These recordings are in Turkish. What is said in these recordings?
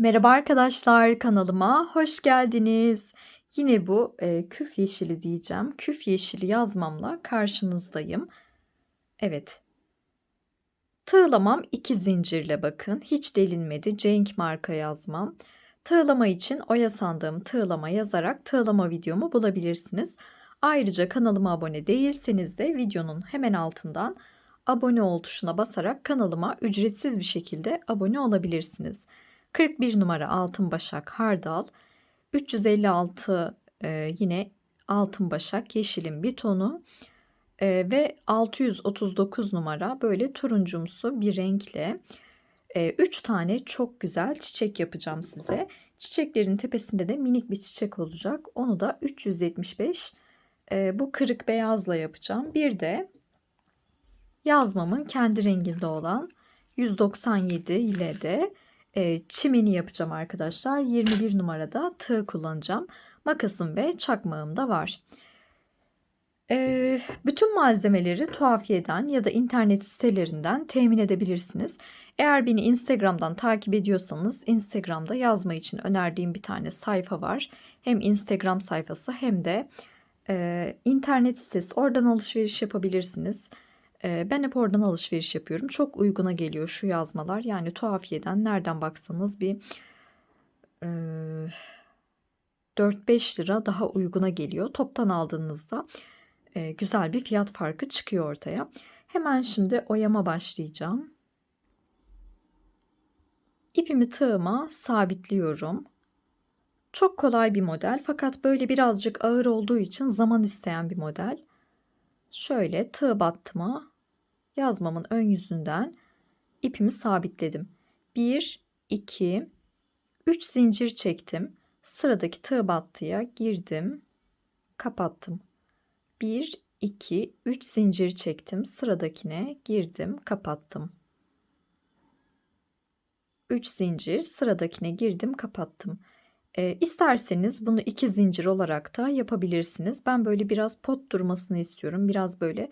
Merhaba arkadaşlar kanalıma hoş geldiniz. Yine bu e, küf yeşili diyeceğim. Küf yeşili yazmamla karşınızdayım. Evet. Tığlamam iki zincirle bakın. Hiç delinmedi. Cenk marka yazmam. Tığlama için oya sandığım tığlama yazarak tığlama videomu bulabilirsiniz. Ayrıca kanalıma abone değilseniz de videonun hemen altından abone ol tuşuna basarak kanalıma ücretsiz bir şekilde abone olabilirsiniz. 41 numara altın başak hardal, 356 e, yine altın başak yeşilin bir tonu e, ve 639 numara böyle turuncumsu bir renkle 3 e, tane çok güzel çiçek yapacağım size. Çiçeklerin tepesinde de minik bir çiçek olacak. Onu da 375 e, bu kırık beyazla yapacağım. Bir de yazmamın kendi renginde olan 197 ile de e, çimeni yapacağım arkadaşlar. 21 numarada tığ kullanacağım. Makasım ve çakmağım da var. E, bütün malzemeleri tuhafiyeden ya da internet sitelerinden temin edebilirsiniz. Eğer beni Instagram'dan takip ediyorsanız Instagram'da yazma için önerdiğim bir tane sayfa var. Hem Instagram sayfası hem de e, internet sitesi. Oradan alışveriş yapabilirsiniz. Ben hep oradan alışveriş yapıyorum. Çok uyguna geliyor şu yazmalar. Yani tuhafiyeden nereden baksanız bir 4-5 lira daha uyguna geliyor. Toptan aldığınızda güzel bir fiyat farkı çıkıyor ortaya. Hemen şimdi oyama başlayacağım. İpimi tığıma sabitliyorum. Çok kolay bir model fakat böyle birazcık ağır olduğu için zaman isteyen bir model. Şöyle tığ battıma yazmamın ön yüzünden ipimi sabitledim. 1, 2, 3 zincir çektim. Sıradaki tığ battıya girdim. Kapattım. 1, 2, 3 zincir çektim. Sıradakine girdim. Kapattım. 3 zincir sıradakine girdim kapattım. E, isterseniz bunu iki zincir olarak da yapabilirsiniz. Ben böyle biraz pot durmasını istiyorum. Biraz böyle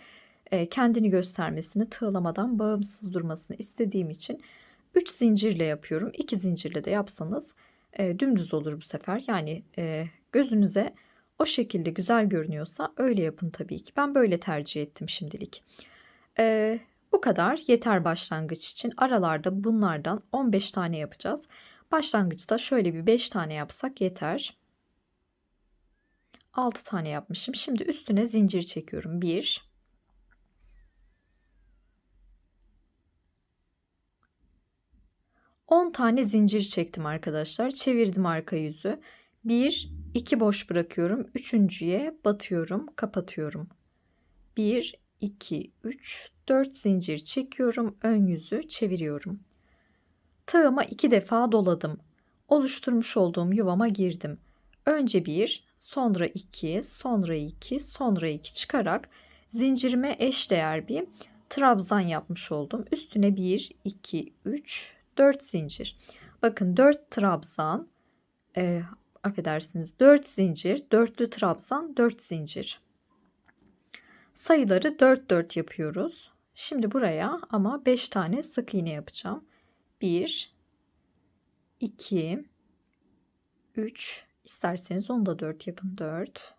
e, kendini göstermesini, tığlamadan bağımsız durmasını istediğim için 3 zincirle yapıyorum. 2 zincirle de yapsanız e, dümdüz olur bu sefer. Yani e, gözünüze o şekilde güzel görünüyorsa öyle yapın tabii ki. Ben böyle tercih ettim şimdilik. E, bu kadar yeter başlangıç için. Aralarda bunlardan 15 tane yapacağız. Başlangıçta şöyle bir 5 tane yapsak yeter. 6 tane yapmışım. Şimdi üstüne zincir çekiyorum. 1 10 tane zincir çektim arkadaşlar. Çevirdim arka yüzü. 1 2 boş bırakıyorum. Üçüncüye batıyorum, kapatıyorum. 1 2 3 4 zincir çekiyorum. Ön yüzü çeviriyorum. Tığıma iki defa doladım. Oluşturmuş olduğum yuvama girdim. Önce bir, sonra iki, sonra iki, sonra iki çıkarak zincirime eş değer bir trabzan yapmış oldum. Üstüne 1, 2, 3, 4 zincir. Bakın 4 trabzan, e, affedersiniz 4 zincir, dörtlü trabzan, 4 zincir. Sayıları 4 4 yapıyoruz. Şimdi buraya ama 5 tane sık iğne yapacağım. 1 2 3 isterseniz onu da 4 yapın. 4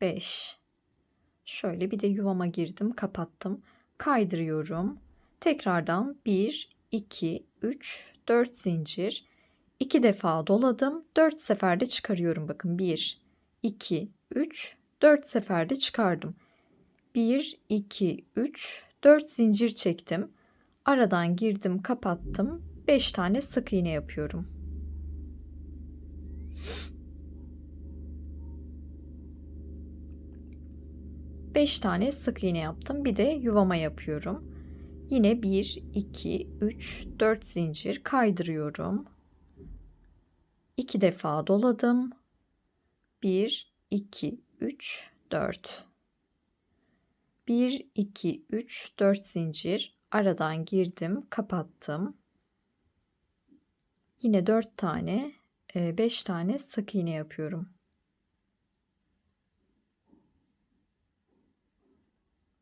5 şöyle bir de yuvama girdim kapattım. Kaydırıyorum. Tekrardan 1 2 3 4 zincir. 2 defa doladım. 4 seferde çıkarıyorum. Bakın 1 2 3 4 seferde çıkardım. 1 2 3 4 zincir çektim Aradan girdim, kapattım. 5 tane sık iğne yapıyorum. Beş tane sık iğne yaptım. Bir de yuvama yapıyorum. Yine 1, 2, 3, 4 zincir kaydırıyorum. 2 defa doladım. 1, 2, 3, 4. 1, 2, 3, 4 zincir aradan girdim, kapattım. Yine 4 tane, 5 e, tane sık iğne yapıyorum.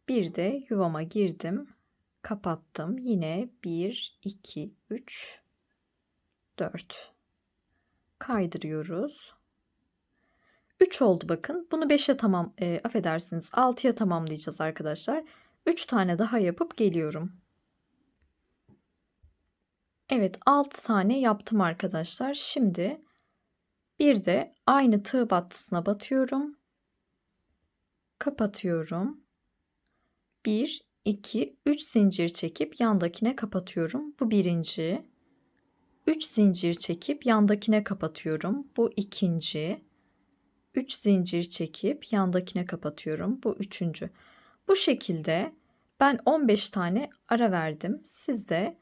Bir de yuvama girdim, kapattım. Yine 1 2 3 4 kaydırıyoruz. 3 oldu bakın. Bunu 5'e tamam e, affedersiniz 6'ya tamamlayacağız arkadaşlar. 3 tane daha yapıp geliyorum. Evet 6 tane yaptım arkadaşlar. Şimdi bir de aynı tığ battısına batıyorum. Kapatıyorum. 1, 2, 3 zincir çekip yandakine kapatıyorum. Bu birinci. 3 zincir çekip yandakine kapatıyorum. Bu ikinci. 3 zincir çekip yandakine kapatıyorum. Bu üçüncü. Bu şekilde ben 15 tane ara verdim. Siz de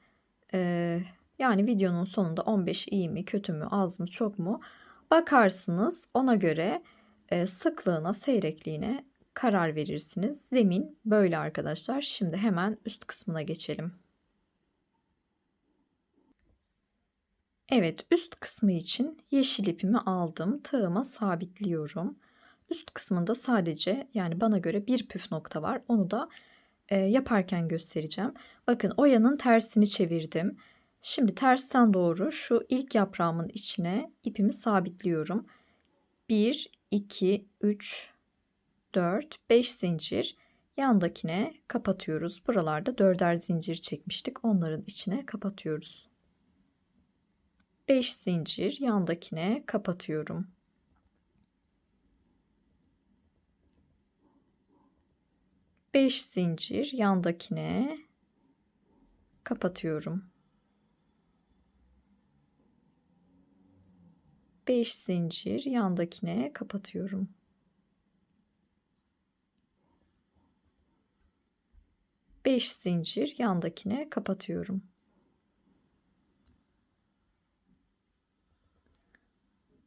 e, yani videonun sonunda 15 iyi mi, kötü mü, az mı, çok mu bakarsınız. Ona göre e, sıklığına, seyrekliğine karar verirsiniz. Zemin böyle arkadaşlar. Şimdi hemen üst kısmına geçelim. Evet üst kısmı için yeşil ipimi aldım. Tığıma sabitliyorum. Üst kısmında sadece yani bana göre bir püf nokta var. Onu da e, yaparken göstereceğim. Bakın oyanın tersini çevirdim. Şimdi tersten doğru şu ilk yaprağımın içine ipimi sabitliyorum. 1, 2, 3, 4, 5 zincir yandakine kapatıyoruz. Buralarda dörder zincir çekmiştik. Onların içine kapatıyoruz. 5 zincir yandakine kapatıyorum. Beş zincir yandakine kapatıyorum. 5 zincir yandakine kapatıyorum. Beş zincir yandakine kapatıyorum.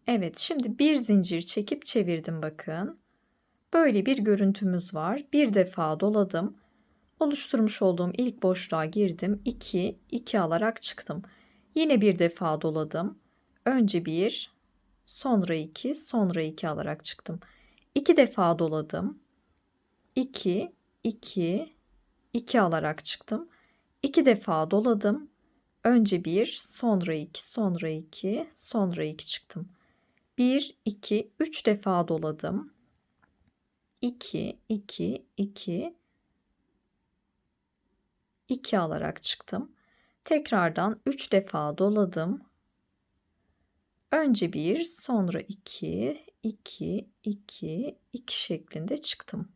Evet, şimdi bir zincir çekip çevirdim bakın. Böyle bir görüntümüz var. Bir defa doladım. Oluşturmuş olduğum ilk boşluğa girdim. 2, 2 alarak çıktım. Yine bir defa doladım. Önce bir, sonra 2, sonra 2 alarak çıktım. 2 defa doladım. 2, 2, 2 alarak çıktım. 2 defa doladım. Önce 1, sonra 2, sonra 2, sonra 2 çıktım. 1, 2, 3 defa doladım. 2, 2, 2, 2 alarak çıktım. Tekrardan 3 defa doladım. Önce 1, sonra 2, 2, 2, 2 şeklinde çıktım.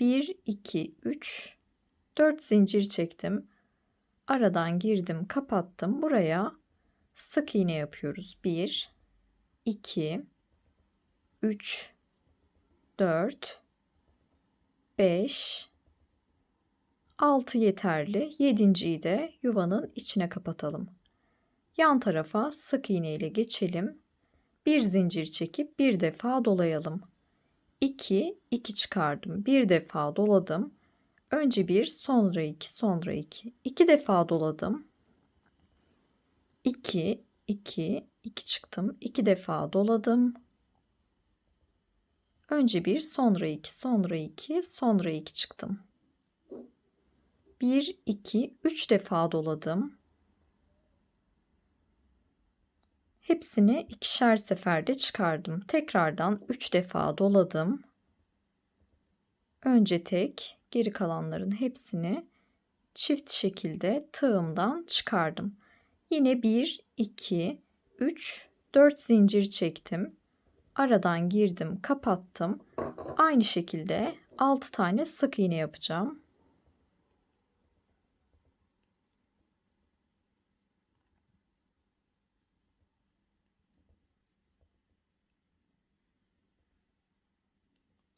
1, 2, 3, 4 zincir çektim. Aradan girdim, kapattım. Buraya sık iğne yapıyoruz. 1, 2, 3, 4, 5, 6 yeterli. Yedinciyi de yuvanın içine kapatalım. Yan tarafa sık iğne ile geçelim. Bir zincir çekip bir defa dolayalım. 2, 2 çıkardım. Bir defa doladım. Önce bir, sonra iki, sonra iki. İki defa doladım. 2, 2, 2 çıktım. 2 defa doladım. Önce bir, sonra iki, sonra iki, sonra iki çıktım. 1, 2, 3 defa doladım. Hepsini ikişer seferde çıkardım. Tekrardan 3 defa doladım. Önce tek, geri kalanların hepsini çift şekilde tığımdan çıkardım. Yine 1, 2, 3, 4 zincir çektim. Aradan girdim, kapattım. Aynı şekilde 6 tane sık iğne yapacağım.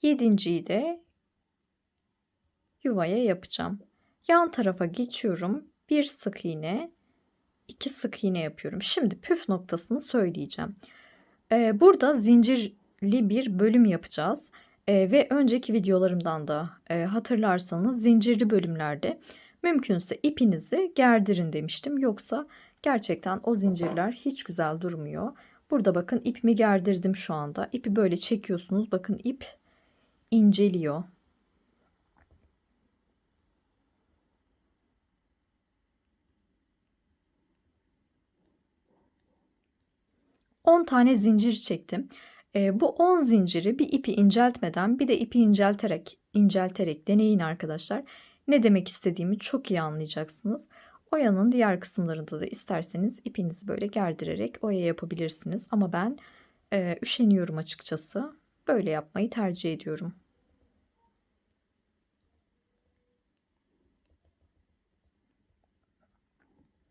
Yedinciyi de yuvaya yapacağım. Yan tarafa geçiyorum. Bir sık iğne, iki sık iğne yapıyorum. Şimdi püf noktasını söyleyeceğim. Ee, burada zincirli bir bölüm yapacağız. Ee, ve önceki videolarımdan da e, hatırlarsanız zincirli bölümlerde mümkünse ipinizi gerdirin demiştim. Yoksa gerçekten o zincirler hiç güzel durmuyor. Burada bakın ipimi gerdirdim şu anda. İpi böyle çekiyorsunuz. Bakın ip inceliyor. 10 tane zincir çektim. Eee, bu 10 zinciri bir ipi inceltmeden bir de ipi incelterek incelterek deneyin arkadaşlar. Ne demek istediğimi çok iyi anlayacaksınız. Oyanın diğer kısımlarında da isterseniz ipinizi böyle gerdirerek oya yapabilirsiniz. Ama ben eee, üşeniyorum açıkçası. Böyle yapmayı tercih ediyorum.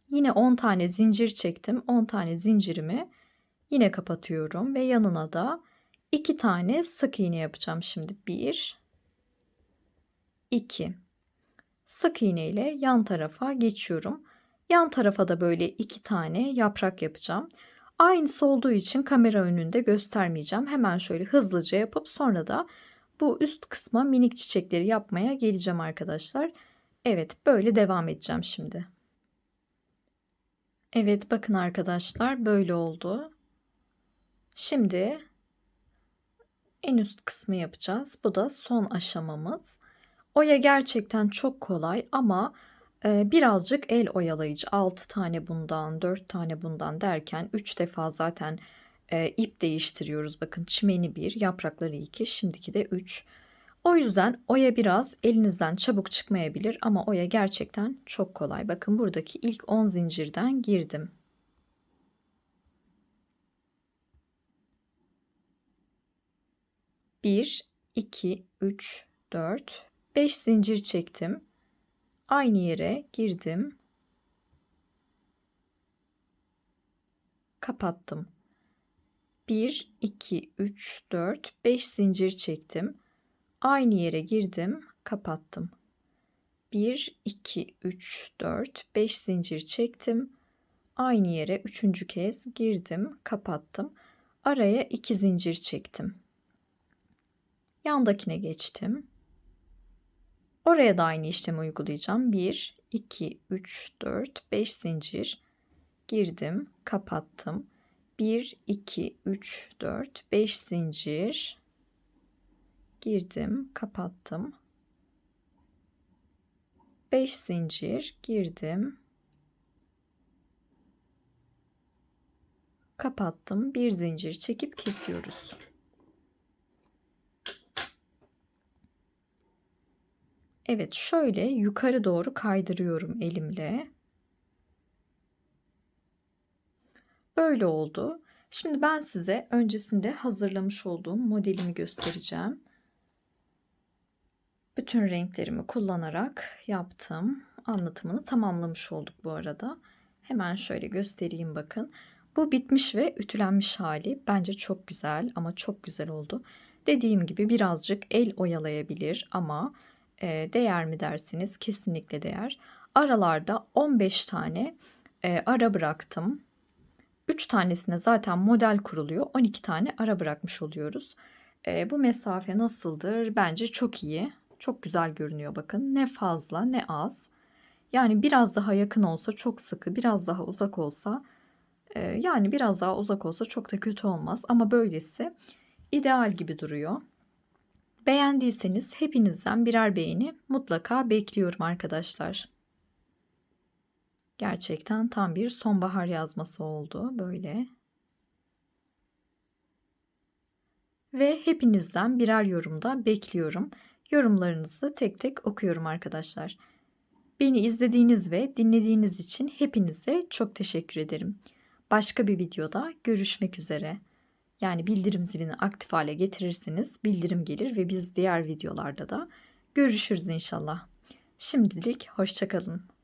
Yine 10 tane zincir çektim. 10 tane zincirimi yine kapatıyorum ve yanına da 2 tane sık iğne yapacağım şimdi. 1 2 Sık iğne ile yan tarafa geçiyorum. Yan tarafa da böyle 2 tane yaprak yapacağım. Aynısı olduğu için kamera önünde göstermeyeceğim. Hemen şöyle hızlıca yapıp sonra da bu üst kısma minik çiçekleri yapmaya geleceğim arkadaşlar. Evet böyle devam edeceğim şimdi. Evet bakın arkadaşlar böyle oldu. Şimdi en üst kısmı yapacağız. Bu da son aşamamız. Oya gerçekten çok kolay ama e, birazcık el oyalayıcı. 6 tane bundan, 4 tane bundan derken 3 defa zaten e, ip değiştiriyoruz. Bakın çimeni 1, yaprakları 2, şimdiki de 3. O yüzden oya biraz elinizden çabuk çıkmayabilir ama oya gerçekten çok kolay. Bakın buradaki ilk 10 zincirden girdim. Bir, iki, üç, dört, beş zincir çektim. Aynı yere girdim. Kapattım. 1, 2, 3, 4, 5 zincir çektim. Aynı yere girdim, kapattım. 1, 2, 3, 4, 5 zincir çektim. Aynı yere üçüncü kez girdim, kapattım. Araya 2 zincir çektim. Yandakine geçtim. Oraya da aynı işlemi uygulayacağım. 1, 2, 3, 4, 5 zincir girdim, kapattım. 1, 2, 3, 4, 5 zincir girdim, kapattım. 5 zincir girdim. Kapattım. Bir zincir çekip kesiyoruz. Evet, şöyle yukarı doğru kaydırıyorum elimle. Böyle oldu. Şimdi ben size öncesinde hazırlamış olduğum modelimi göstereceğim. Bütün renklerimi kullanarak yaptım. Anlatımını tamamlamış olduk bu arada. Hemen şöyle göstereyim bakın. Bu bitmiş ve ütülenmiş hali bence çok güzel ama çok güzel oldu. Dediğim gibi birazcık el oyalayabilir ama değer mi derseniz kesinlikle değer. Aralarda 15 tane ara bıraktım. 3 tanesine zaten model kuruluyor. 12 tane ara bırakmış oluyoruz. Bu mesafe nasıldır? Bence çok iyi. Çok güzel görünüyor bakın. Ne fazla ne az. Yani biraz daha yakın olsa çok sıkı, biraz daha uzak olsa yani biraz daha uzak olsa çok da kötü olmaz. Ama böylesi ideal gibi duruyor. Beğendiyseniz hepinizden birer beğeni mutlaka bekliyorum arkadaşlar. Gerçekten tam bir sonbahar yazması oldu böyle. Ve hepinizden birer yorumda bekliyorum. Yorumlarınızı tek tek okuyorum arkadaşlar. Beni izlediğiniz ve dinlediğiniz için hepinize çok teşekkür ederim. Başka bir videoda görüşmek üzere. Yani bildirim zilini aktif hale getirirseniz bildirim gelir ve biz diğer videolarda da görüşürüz inşallah. Şimdilik hoşçakalın.